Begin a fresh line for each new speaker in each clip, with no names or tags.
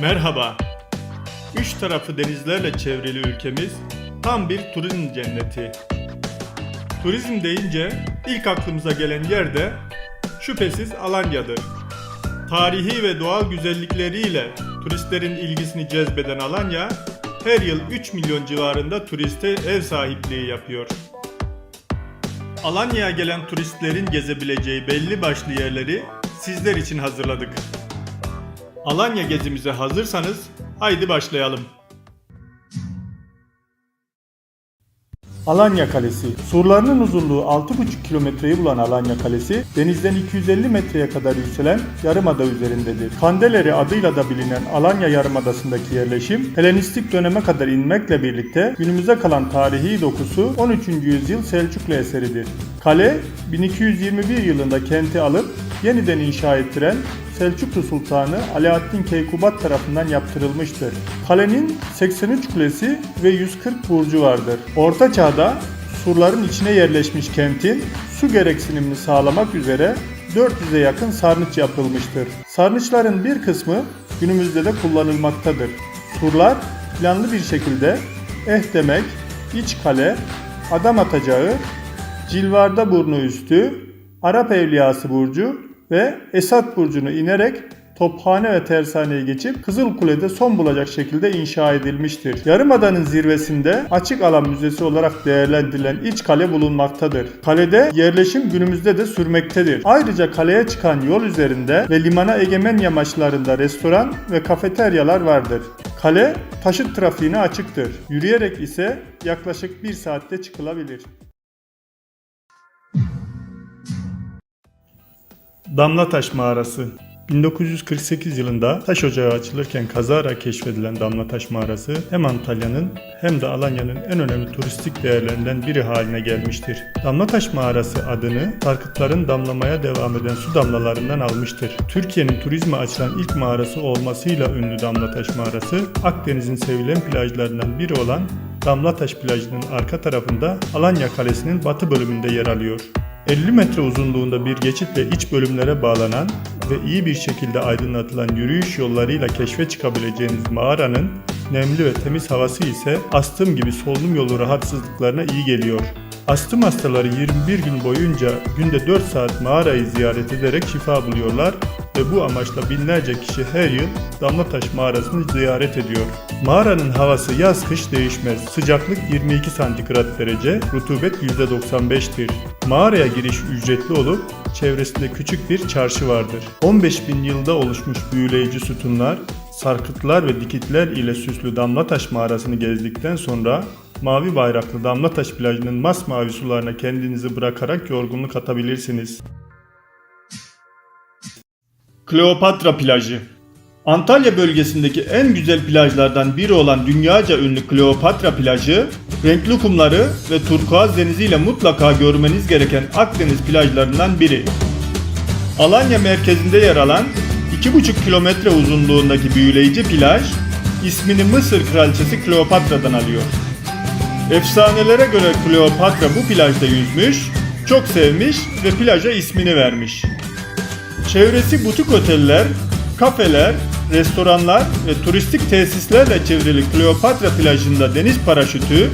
Merhaba. Üç tarafı denizlerle çevrili ülkemiz tam bir turizm cenneti. Turizm deyince ilk aklımıza gelen yer de şüphesiz Alanya'dır. Tarihi ve doğal güzellikleriyle turistlerin ilgisini cezbeden Alanya, her yıl 3 milyon civarında turiste ev sahipliği yapıyor. Alanya'ya gelen turistlerin gezebileceği belli başlı yerleri sizler için hazırladık. Alanya gezimize hazırsanız haydi başlayalım. Alanya Kalesi. Surlarının uzunluğu 6,5 kilometreyi bulan Alanya Kalesi, denizden 250 metreye kadar yükselen yarımada üzerindedir. Kandeleri adıyla da bilinen Alanya Yarımadası'ndaki yerleşim, Helenistik döneme kadar inmekle birlikte günümüze kalan tarihi dokusu 13. yüzyıl Selçuklu eseridir. Kale, 1221 yılında kenti alıp yeniden inşa ettiren Selçuklu Sultanı Alaaddin Keykubat tarafından yaptırılmıştır. Kalenin 83 kulesi ve 140 burcu vardır. Orta çağda surların içine yerleşmiş kentin su gereksinimini sağlamak üzere 400'e yakın sarnıç yapılmıştır. Sarnıçların bir kısmı günümüzde de kullanılmaktadır. Surlar planlı bir şekilde eh demek, iç kale, adam atacağı, Cilvarda burnu üstü, Arap Evliyası burcu ve Esat burcunu inerek Tophane ve Tersane'yi geçip Kızılkule'de son bulacak şekilde inşa edilmiştir. Yarımada'nın zirvesinde açık alan müzesi olarak değerlendirilen iç kale bulunmaktadır. Kalede yerleşim günümüzde de sürmektedir. Ayrıca kaleye çıkan yol üzerinde ve limana egemen yamaçlarında restoran ve kafeteryalar vardır. Kale taşıt trafiğine açıktır. Yürüyerek ise yaklaşık bir saatte çıkılabilir. Damlataş Mağarası 1948 yılında taş ocağı açılırken kazara keşfedilen Damlataş Mağarası hem Antalya'nın hem de Alanya'nın en önemli turistik değerlerinden biri haline gelmiştir. Damlataş Mağarası adını sarkıtların damlamaya devam eden su damlalarından almıştır. Türkiye'nin turizme açılan ilk mağarası olmasıyla ünlü Damlataş Mağarası, Akdeniz'in sevilen plajlarından biri olan Damlataş plajının arka tarafında Alanya Kalesi'nin batı bölümünde yer alıyor. 50 metre uzunluğunda bir geçitle iç bölümlere bağlanan ve iyi bir şekilde aydınlatılan yürüyüş yollarıyla keşfe çıkabileceğiniz mağaranın nemli ve temiz havası ise astım gibi solunum yolu rahatsızlıklarına iyi geliyor. Astım hastaları 21 gün boyunca günde 4 saat mağarayı ziyaret ederek şifa buluyorlar ve bu amaçla binlerce kişi her yıl Damlataş mağarasını ziyaret ediyor. Mağaranın havası yaz kış değişmez. Sıcaklık 22 santigrat derece, rutubet %95'tir. Mağaraya giriş ücretli olup çevresinde küçük bir çarşı vardır. 15 bin yılda oluşmuş büyüleyici sütunlar, sarkıtlar ve dikitler ile süslü Damlataş mağarasını gezdikten sonra mavi bayraklı Damlataş plajının masmavi sularına kendinizi bırakarak yorgunluk atabilirsiniz. Kleopatra plajı Antalya bölgesindeki en güzel plajlardan biri olan dünyaca ünlü Kleopatra plajı, renkli kumları ve turkuaz deniziyle mutlaka görmeniz gereken Akdeniz plajlarından biri. Alanya merkezinde yer alan 2,5 kilometre uzunluğundaki büyüleyici plaj, ismini Mısır kraliçesi Kleopatra'dan alıyor. Efsanelere göre Kleopatra bu plajda yüzmüş, çok sevmiş ve plaja ismini vermiş. Çevresi butik oteller, kafeler, restoranlar ve turistik tesislerle çevrili Kleopatra plajında deniz paraşütü,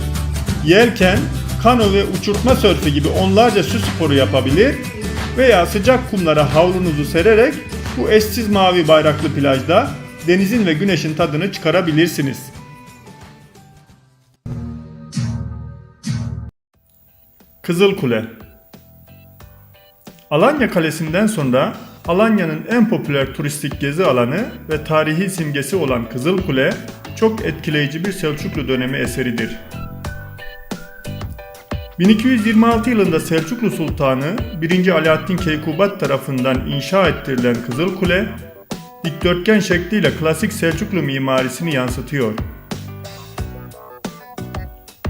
yelken, kano ve uçurtma sörfü gibi onlarca su sporu yapabilir veya sıcak kumlara havlunuzu sererek bu eşsiz mavi bayraklı plajda denizin ve güneşin tadını çıkarabilirsiniz. Kızılkule Alanya Kalesi'nden sonra Alanya'nın en popüler turistik gezi alanı ve tarihi simgesi olan Kızılkule çok etkileyici bir Selçuklu dönemi eseridir. 1226 yılında Selçuklu Sultanı 1. Alaaddin Keykubat tarafından inşa ettirilen Kızılkule, dikdörtgen şekliyle klasik Selçuklu mimarisini yansıtıyor.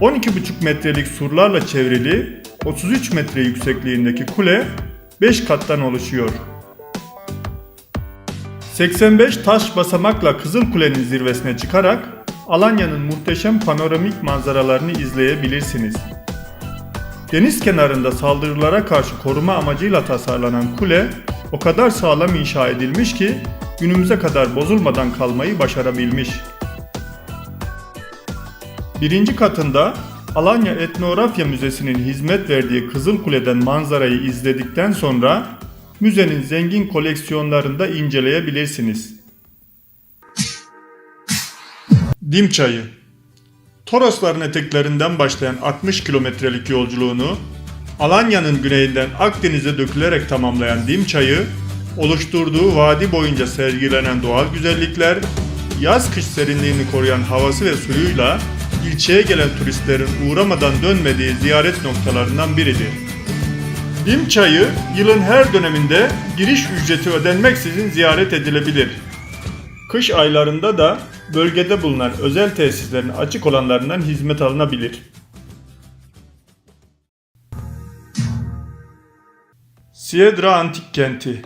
12,5 metrelik surlarla çevrili 33 metre yüksekliğindeki kule 5 kattan oluşuyor. 85 taş basamakla Kızıl Kule'nin zirvesine çıkarak Alanya'nın muhteşem panoramik manzaralarını izleyebilirsiniz. Deniz kenarında saldırılara karşı koruma amacıyla tasarlanan kule o kadar sağlam inşa edilmiş ki günümüze kadar bozulmadan kalmayı başarabilmiş. Birinci katında Alanya Etnografya Müzesi'nin hizmet verdiği Kızıl Kule'den manzarayı izledikten sonra müzenin zengin koleksiyonlarında inceleyebilirsiniz. Dim Çayı Torosların eteklerinden başlayan 60 kilometrelik yolculuğunu Alanya'nın güneyinden Akdeniz'e dökülerek tamamlayan Dim Çayı, oluşturduğu vadi boyunca sergilenen doğal güzellikler, yaz kış serinliğini koruyan havası ve suyuyla ilçeye gelen turistlerin uğramadan dönmediği ziyaret noktalarından biridir. Dim Çayı yılın her döneminde giriş ücreti ödenmeksizin ziyaret edilebilir. Kış aylarında da bölgede bulunan özel tesislerin açık olanlarından hizmet alınabilir. Siedra Antik Kenti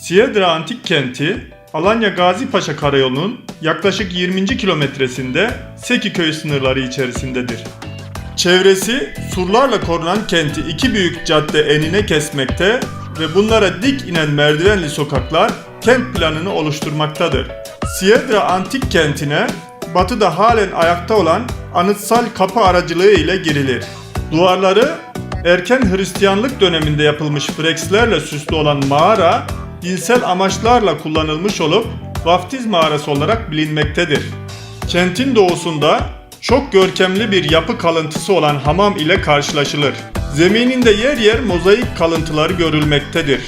Siedra Antik Kenti, Alanya Gazipaşa Karayolu'nun yaklaşık 20. kilometresinde Sekiköy sınırları içerisindedir. Çevresi surlarla korunan kenti iki büyük cadde enine kesmekte ve bunlara dik inen merdivenli sokaklar kent planını oluşturmaktadır. Siedra Antik Kenti'ne batıda halen ayakta olan anıtsal kapı aracılığı ile girilir. Duvarları erken Hristiyanlık döneminde yapılmış frekslerle süslü olan mağara dinsel amaçlarla kullanılmış olup vaftiz mağarası olarak bilinmektedir. Kentin doğusunda çok görkemli bir yapı kalıntısı olan hamam ile karşılaşılır. Zemininde yer yer mozaik kalıntıları görülmektedir.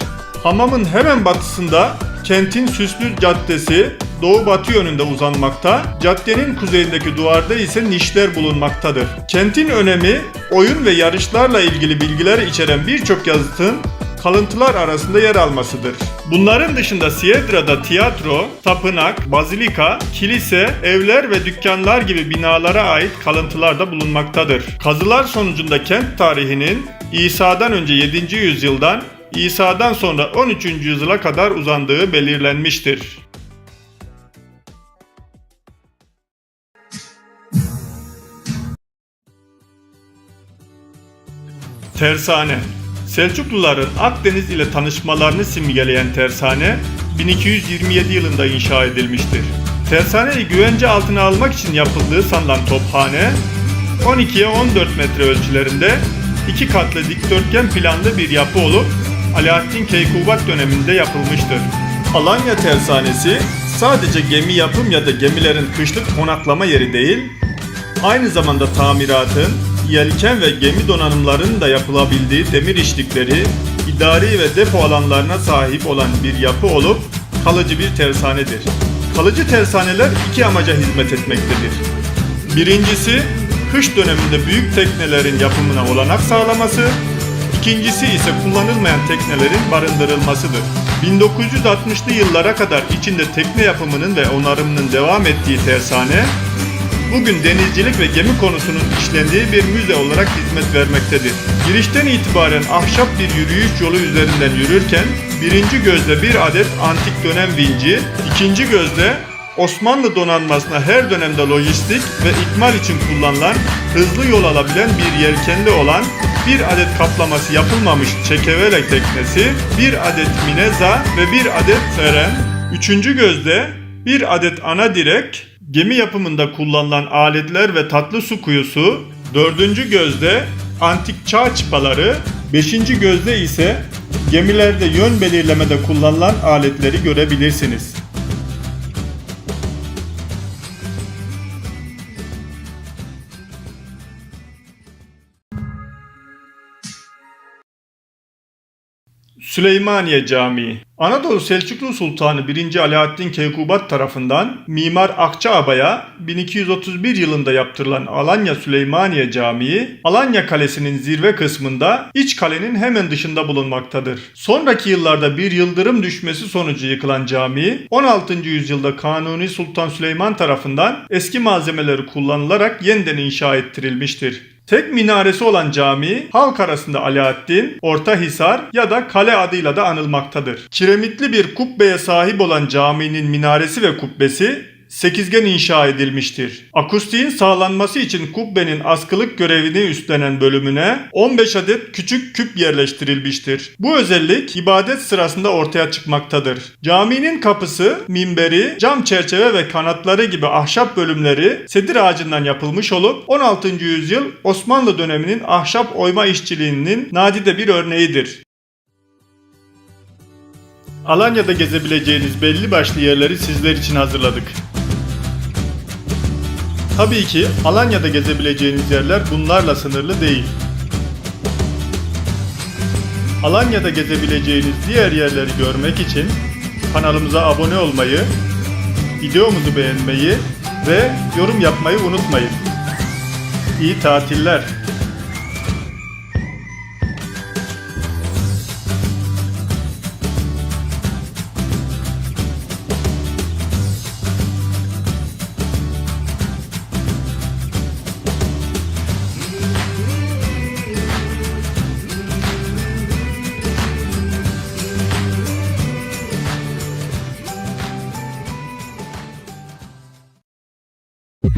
Hamamın hemen batısında kentin süslü caddesi doğu batı yönünde uzanmakta, caddenin kuzeyindeki duvarda ise nişler bulunmaktadır. Kentin önemi, oyun ve yarışlarla ilgili bilgiler içeren birçok yazıtın kalıntılar arasında yer almasıdır. Bunların dışında Siedra'da tiyatro, tapınak, bazilika, kilise, evler ve dükkanlar gibi binalara ait kalıntılar da bulunmaktadır. Kazılar sonucunda kent tarihinin İsa'dan önce 7. yüzyıldan İsa'dan sonra 13. yüzyıla kadar uzandığı belirlenmiştir. Tersane Selçukluların Akdeniz ile tanışmalarını simgeleyen tersane 1227 yılında inşa edilmiştir. Tersaneyi güvence altına almak için yapıldığı sanılan tophane 12'ye 14 metre ölçülerinde iki katlı dikdörtgen planlı bir yapı olup Alaaddin Keykubat döneminde yapılmıştır. Alanya Tersanesi sadece gemi yapım ya da gemilerin kışlık konaklama yeri değil, aynı zamanda tamiratın, yelken ve gemi donanımlarının da yapılabildiği demir işlikleri, idari ve depo alanlarına sahip olan bir yapı olup kalıcı bir tersanedir. Kalıcı tersaneler iki amaca hizmet etmektedir. Birincisi, kış döneminde büyük teknelerin yapımına olanak sağlaması, ikincisi ise kullanılmayan teknelerin barındırılmasıdır. 1960'lı yıllara kadar içinde tekne yapımının ve onarımının devam ettiği tersane, bugün denizcilik ve gemi konusunun işlendiği bir müze olarak hizmet vermektedir. Girişten itibaren ahşap bir yürüyüş yolu üzerinden yürürken birinci gözde bir adet antik dönem vinci, ikinci gözde Osmanlı donanmasına her dönemde lojistik ve ikmal için kullanılan hızlı yol alabilen bir yelkenli olan bir adet kaplaması yapılmamış çekevele teknesi, bir adet mineza ve bir adet feren, üçüncü gözde bir adet ana direk, gemi yapımında kullanılan aletler ve tatlı su kuyusu, dördüncü gözde antik çağ çıpaları, beşinci gözde ise gemilerde yön belirlemede kullanılan aletleri görebilirsiniz. Süleymaniye Camii Anadolu Selçuklu Sultanı 1. Alaaddin Keykubat tarafından Mimar Akçaaba'ya 1231 yılında yaptırılan Alanya Süleymaniye Camii, Alanya Kalesi'nin zirve kısmında iç kalenin hemen dışında bulunmaktadır. Sonraki yıllarda bir yıldırım düşmesi sonucu yıkılan cami, 16. yüzyılda Kanuni Sultan Süleyman tarafından eski malzemeleri kullanılarak yeniden inşa ettirilmiştir. Tek minaresi olan cami halk arasında Alaaddin, Ortahisar ya da Kale adıyla da anılmaktadır. Kiremitli bir kubbeye sahip olan caminin minaresi ve kubbesi sekizgen inşa edilmiştir. Akustiğin sağlanması için kubbenin askılık görevini üstlenen bölümüne 15 adet küçük küp yerleştirilmiştir. Bu özellik ibadet sırasında ortaya çıkmaktadır. Caminin kapısı, minberi, cam çerçeve ve kanatları gibi ahşap bölümleri sedir ağacından yapılmış olup 16. yüzyıl Osmanlı döneminin ahşap oyma işçiliğinin nadide bir örneğidir. Alanya'da gezebileceğiniz belli başlı yerleri sizler için hazırladık. Tabii ki Alanya'da gezebileceğiniz yerler bunlarla sınırlı değil. Alanya'da gezebileceğiniz diğer yerleri görmek için kanalımıza abone olmayı, videomuzu beğenmeyi ve yorum yapmayı unutmayın. İyi tatiller.